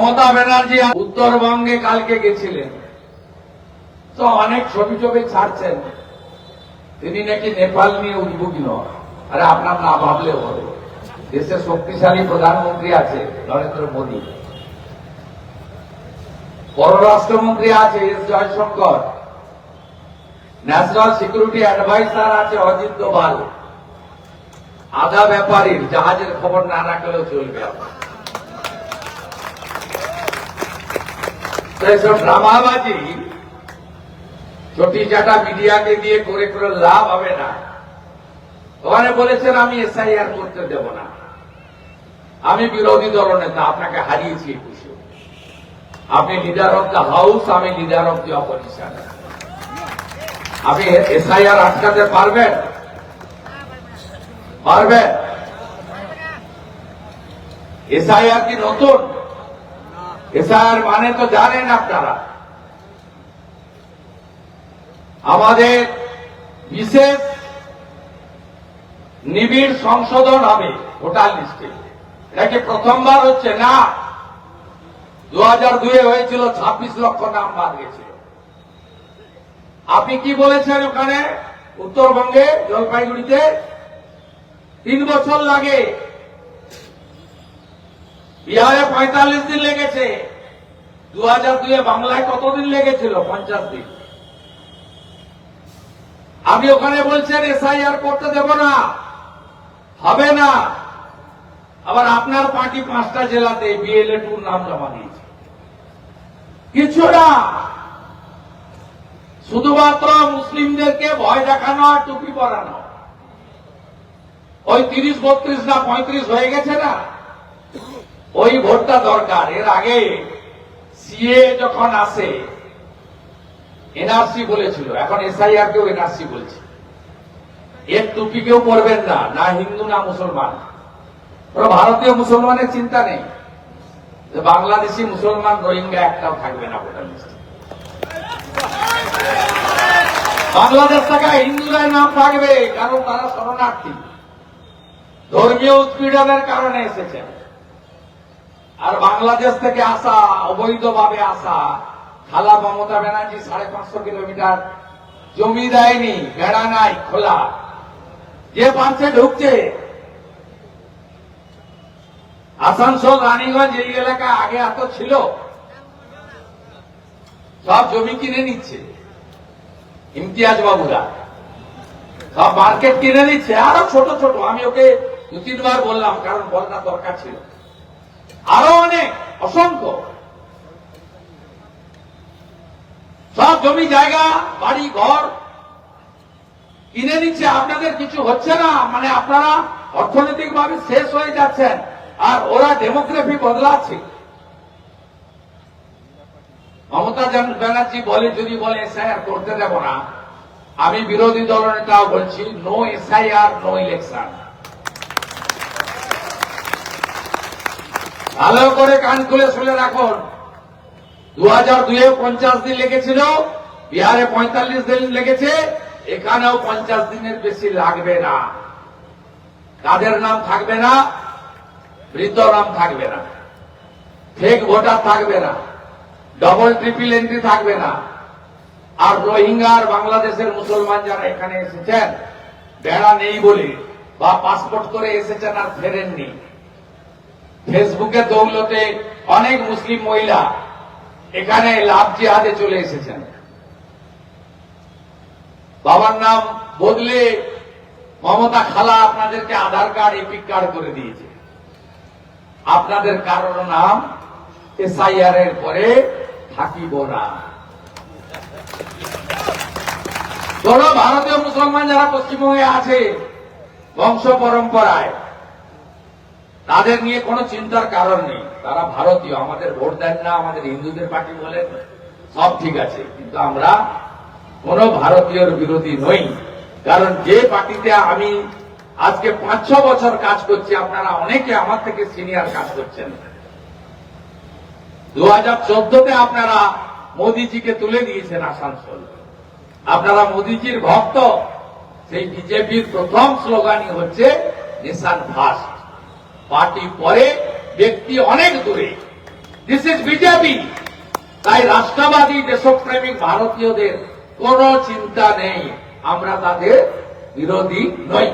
মমতা ব্যানার্জি উত্তরবঙ্গে কালকে গেছিলেন। তো অনেক ছবি ছবি ছাড়ছেন। তিনি নাকি নেপাল নিয়ে উদ্বিগ্ন আরে আপনার না ভাবলেও হবে। দেশের শক্তিশালী প্রধানমন্ত্রী আছে নরেন্দ্র মোদী। পররাষ্ট্রমন্ত্রী আছে S Jaishankar. National security adviser আছে অজিত দোভাল। আধা ব্যাপারীর জাহাজের খবর না রাখলেও চলবে। আপনার। তো এসব ড্রামাবাজি চটি চাটা মিডিয়াকে দিয়ে করে করে লাভ হবে না। ওখানে বলেছেন, আমি এসআইআর করতে দেব না। আমি বিরোধী দলনেতা আপনাকে হারিয়েছি একুশে। আপনি লিডার অফ দ্য হাউস আমি লিডার অফ দি অপোজিশন আপনি এসআইআর আটকাতে পারবেন? পারবেন? এসআইআর কি নতুন? এসআইআর মানে তো জানেন আপনারা। আমাদের বিশেষ নিবিড় সংশোধন হবে ভোটার লিস্টে। এটা কি প্রথমবার হচ্ছে? না। দু হাজার দুয়ে হয়েছিল, ছাব্বিশ লক্ষ নাম বাদ গেছিল। আপনি কি বলেছেন ওখানে? উত্তরবঙ্গে, জলপাইগুড়িতে? তিন বছর লাগে বিহারে পঁয়তাল্লিশ দিন লেগেছে। দু হাজার দুয়ে বাংলায় কতদিন লেগেছিল? পঞ্চাশ দিন। আপনি ওখানে বলছেন এসআইআর করতে দেব না। হবে না। আবার আপনার পার্টি পাঁচটা জেলাতে বিএলএ টুর নাম জমা দিয়েছে। কিছু না। শুধুমাত্র মুসলিমদেরকে ভয় দেখানো আর টুপি পরানো। ওই তিরিশ, বত্রিশ না পঁয়ত্রিশ হয়ে গেছে না? ওই ভোটটা দরকার। এর আগে সিএ যখন আসে, এনআরসি বলেছিল, এখন এসআইআর কেও এনআরসি বলছে। এর টুপি কেউ পরবেন না না হিন্দু, না মুসলমান। ভারতীয় মুসলমানের চিন্তা নেই। যে বাংলাদেশি মুসলমান রোহিঙ্গা একটাও থাকবে না ভোটার লিস্টে। বাংলাদেশ থেকে হিন্দুরাই নাম থাকবে, কারণ তারা শরণার্থী। ধর্মীয় উৎপীড়নের কারণে এসেছেন। আর বাংলাদেশ থেকে আসা, অবৈধভাবে আসা খালা মমতা ব্যানার্জি সাড়ে পাঁচশো কিলোমিটার জমি দেয়নি বেড়া নাই, খোলা। যে পারছে ঢুকছে, আসানসোল, রানীগঞ্জ এই এলাকা আগে এত ছিল। সব জমি কিনে নিচ্ছে, ইমতিয়াজ বাবুরা। সব মার্কেট কিনে নিচ্ছে, আরও ছোট ছোট, আমি ওকে দু তিনবার বললাম, কারণ বলাটা দরকার ছিল। আরও অনেক, অসংখ্য। সব জমি, জায়গা, বাড়ি, ঘর কিনে নিচ্ছে, আপনাদের কিছু হচ্ছে না মানে আপনারা অর্থনৈতিক ভাবে শেষ হয়ে যাচ্ছেন, আর ওরা ডেমোগ্রাফি বদলাচ্ছে। মমতা ব্যানার্জি বলে, যদি বলে এসআইআর করতে দেব না, আমি বিরোধী দলনেতাও বলছি নো এসআইআর নো ইলেকশন ভালো করে কান খুলে শুনে রাখুন। দু হাজার দুয়ে পঞ্চাশ দিন লেগেছিল, বিহারে পঁয়তাল্লিশ দিন লেগেছে, এখানেও পঞ্চাশ দিনের বেশি লাগবে না। কাদের নাম থাকবে না? বৃদ্ধ নাম থাকবে না। ফেক ভোটার থাকবে না। ডবল ট্রিপল এন্ট্রি থাকবে না। আর রোহিঙ্গা আর বাংলাদেশের মুসলমান যারা এখানে এসেছেন, বেড়া নেই বলে বা পাসপোর্ট করে এসেছেন আর ফেরেননি। ফেসবুকে দৌলতে অনেক মুসলিম মহিলা এখানে লাভ জিহাদে চলে এসেছেন। বাবার নাম বদলে মমতা খালা আপনাদেরকে আধার কার্ড, এপিক কার্ড করে দিয়েছে। আপনাদের কারোর নাম এসআইআর এর পরে থাকিব না। কোন ভারতীয় মুসলমান যারা পশ্চিমবঙ্গে আছে, বংশ পরম্পরায় তাদের নিয়ে কোনো চিন্তার কারণ নেই। তারা ভারতীয়, আমাদের ভোট দেন না, আমাদের হিন্দুদের পার্টি বলেন সব ঠিক আছে, কিন্তু আমরা কোন ভারতীয়র বিরোধী নই। কারণ যে পার্টিতে আমি আজকে পাঁচ, ছ বছর কাজ করছি, আপনারা অনেকে আমার থেকে সিনিয়র কাজ করছেন। দু হাজার চোদ্দতে আপনারা মোদিজিকে তুলে দিয়েছেন আসানসোল। আপনারা মোদিজির ভক্ত। সেই বিজেপির প্রথম স্লোগানই হচ্ছে নেশান ফাস্ট পার্টি পরে ব্যক্তি অনেক দূরে। দিস ইজ বিজেপি তাই রাষ্ট্রবাদী দেশপ্রেমিক ভারতীয়দের কোনো চিন্তা নেই। আমরা তাদের বিরোধী নই।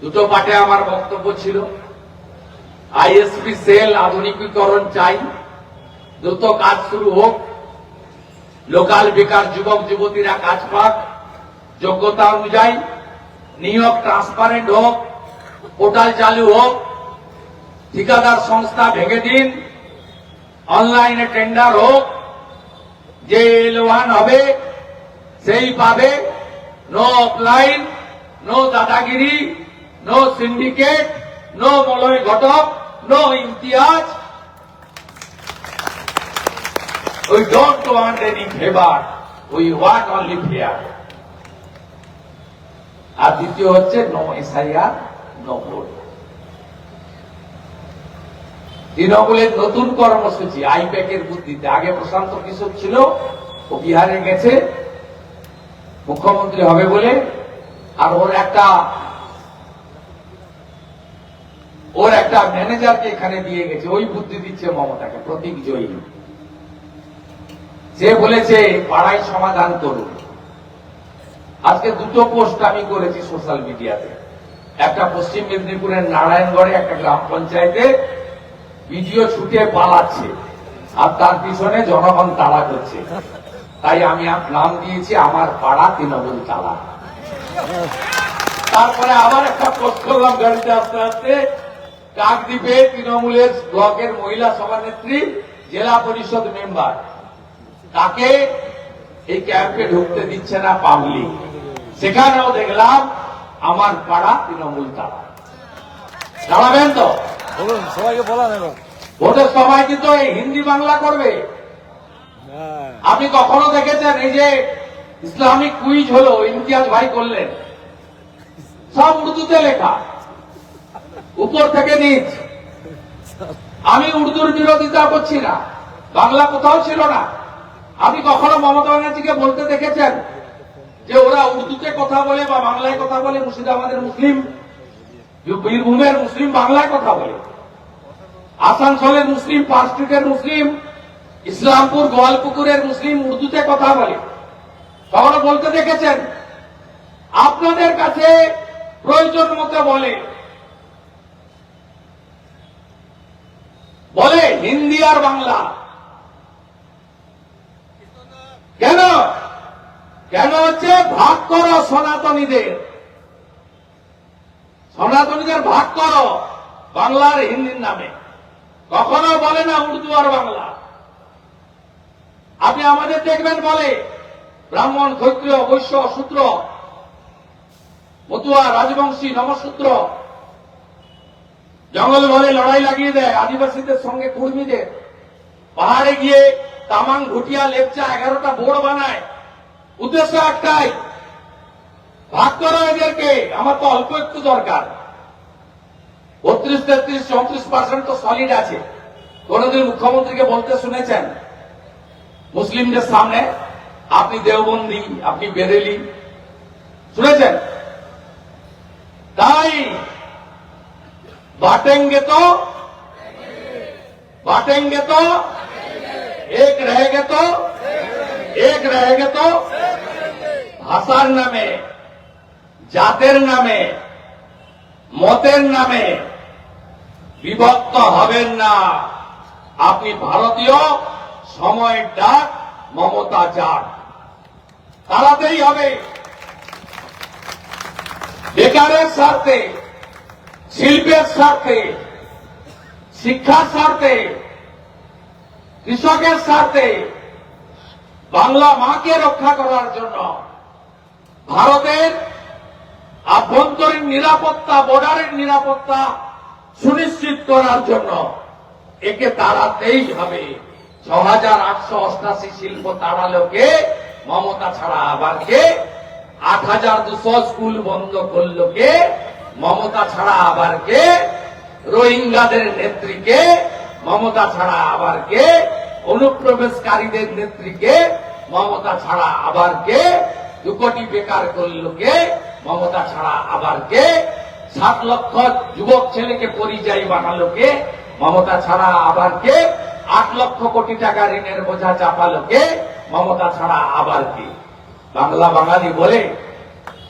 দুটো পাটে আমার বক্তব্য ছিল। আইএসপি সেল আধুনিকীকরণ চাই। দ্রুত কাজ শুরু হোক। লোকাল বেকার যুবক যুবতীরা কাজ পাক। যোগ্যতা অনুযায়ী নিয়োগ ট্রান্সপারেন্ট হোক। পোর্টাল চালু হোক, ঠিকাদার সংস্থা ভেঙে দিন, অনলাইনে টেন্ডার হোক, যে এলওয়ান হবে, সেই পাবে no offline no dadagiri no syndicate no Malay Ghatak no Imtiaz We don't want any favor. We want only fair. আর দ্বিতীয় হচ্ছে নো এসআইআর নো ভোট তৃণমূলের নতুন কর্মসূচি আইপ্যাকের বুদ্ধিতে। আগে প্রশান্ত কিশোর ছিল, ও বিহারে গেছে। মুখ্যমন্ত্রী হবে বলে আর ওর একটা ওর একটা ম্যানেজারকে এখানে দিয়ে গেছে। ওই বুদ্ধি দিচ্ছে মমতাকে, প্রতীক জয়ী। সে বলেছে পাড়ায় সমাধান করুন আজকে দুটো পোস্ট আমি করেছি সোশ্যাল মিডিয়াতে। একটা পশ্চিম মেদিনীপুরের নারায়ণগড়ে একটা গ্রাম পঞ্চায়েতে ভিডিও ছুটে পালাচ্ছে আর তার পিছনে জনগণ তাড়া করছে। তাই আমি নাম দিয়েছি আমার পাড়া তৃণমূল তালা। তারপরে আবার একটা করলাম গাড়িতে আস্তে আস্তে। কাকদ্বীপে তৃণমূলের ব্লকের মহিলা সভানেত্রী, জেলা পরিষদ মেম্বার। তাকে এই ক্যাম্পে ঢুকতে দিচ্ছে না পাবলিক সেখানেও দেখলাম আমার পাড়া তৃণমূল তারা। দাঁড়াবেন তো? বলুন সবাইকে বলা নেব ভোটের সময় কিন্তু এই হিন্দি বাংলা করবে। হ্যাঁ। আপনি কখনো দেখেছেন এই যে ইসলামিক কুইজ হলো ইমতিয়াজ ভাই করলেন? সব উর্দুতে লেখা। উপর থেকে নিচ। আমি উর্দুর বিরোধিতা করছি না। বাংলা কোথাও ছিল না। আপনি কখনো মমতা ব্যানার্জিকে বলতে দেখেছেন? যে ওরা উর্দুতে কথা বলে বা বাংলায় কথা বলে, মুর্শিদাবাদের মুসলিম বীরভূমের মুসলিম বাংলায় কথা বলে। আসানসোলের মুসলিম পার্ক স্ট্রিটের মুসলিম, ইসলামপুর, গোয়ালপুকুরের মুসলিম উর্দুতে কথা বলে। কখনো বলতে দেখেছেন, আপনাদের কাছে প্রয়োজন মতো বলে। বলে, হিন্দি আর বাংলা কেন কেন হচ্ছে? ভাগ করো সনাতনীদের। সনাতনীদের ভাগ করো বাংলার হিন্দির নামে। কখনো বলে না উর্দু আর বাংলা। আপনি আমাদের দেখবেন বলে, ব্রাহ্মণ, ক্ষত্রিয় বৈশ্য শূদ্র মতুয়া, রাজবংশী নমশূদ্র জঙ্গল ঘরে লড়াই লাগিয়ে দেয় আদিবাসীদের সঙ্গে কুর্মীদের। পাহাড়ে গিয়ে তামাং, ঘুটিয়া, লেপচা এগারোটা বোর্ড বানায়। উদ্দেশ্য একটাই ভাগ করো এদেরকে আমার তো অল্প একটু দরকার বত্রিশ তেত্রিশ চৌত্রিশ পার্সেন্ট তো সলিড আছে কোনদিন মুখ্যমন্ত্রীকে বলতে শুনেছেন মুসলিমদের সামনে আপনি দেওবন্দি আপনি বেরেলি শুনেছেন তাই बांटेंगे तो बांटेंगे तो एक रहेंगे तो एक रहेंगे तो ভাষার নামে, জাতের নামে, মতের নামে বিভক্ত হবেন না। আপনি ভারতীয় সময়ের ডাক মমতা যাক তাড়াতেই হবে। বেকারের স্বার্থে, শিল্পের স্বার্থে, শিক্ষার স্বার্থে, কৃষকের স্বার্থে বাংলা মাকে রক্ষা করার জন্য ভারতের আভ্যন্তরীণ নিরাপত্তা, বর্ডারের নিরাপত্তা সুনিশ্চিত করার জন্য একে তাড়াতেই হবে ছ হাজার আটশো অষ্টাশি শিল্প তাড়ালোকে মমতা ছাড়া আবার কে? আট হাজার দুশো স্কুল বন্ধ করল কে মমতা ছাড়া আবার কে? রোহিঙ্গাদের নেত্রীকে? মমতা ছাড়া আবার কে? অনুপ্রবেশকারীদের নেত্রীকে? মমতা ছাড়া আবার কে? দু কোটি বেকার করল কে মমতা ছাড়া আবার কে? সাত লক্ষ যুবক ছেলেকে পরিযায়ী বানালো কে মমতা ছাড়া আবার কে? আট লক্ষ কোটি টাকা ঋণের বোঝা চাপালো কে মমতা ছাড়া আবার কে? বাংলা বাঙালি বলে,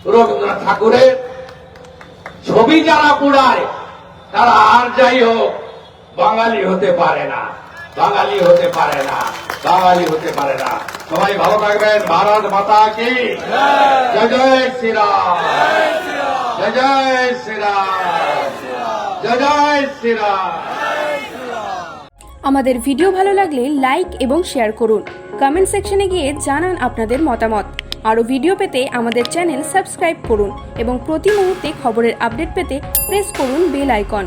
রবীন্দ্রনাথ ঠাকুরের ছবি যারা পুড়ায়, তারা আর যাই হোক, বাঙালি হতে পারে না। বাঙালি হতে পারে না, বাঙালি হতে পারে না। সবাই ভালো থাকবেন। ভারত মাতা কি? জয় জয় শ্রীরাম। জয় জয় শ্রীরাম। জয় জয় শ্রীরাম। আমাদের ভিডিও ভালো লাগলে লাইক এবং শেয়ার করুন। কমেন্ট সেকশনে গিয়ে জানান আপনাদের মতামত। আরও ভিডিও পেতে আমাদের চ্যানেল সাবস্ক্রাইব করুন এবং প্রতি মুহূর্তে খবরের আপডেট পেতে প্রেস করুন বেল আইকন।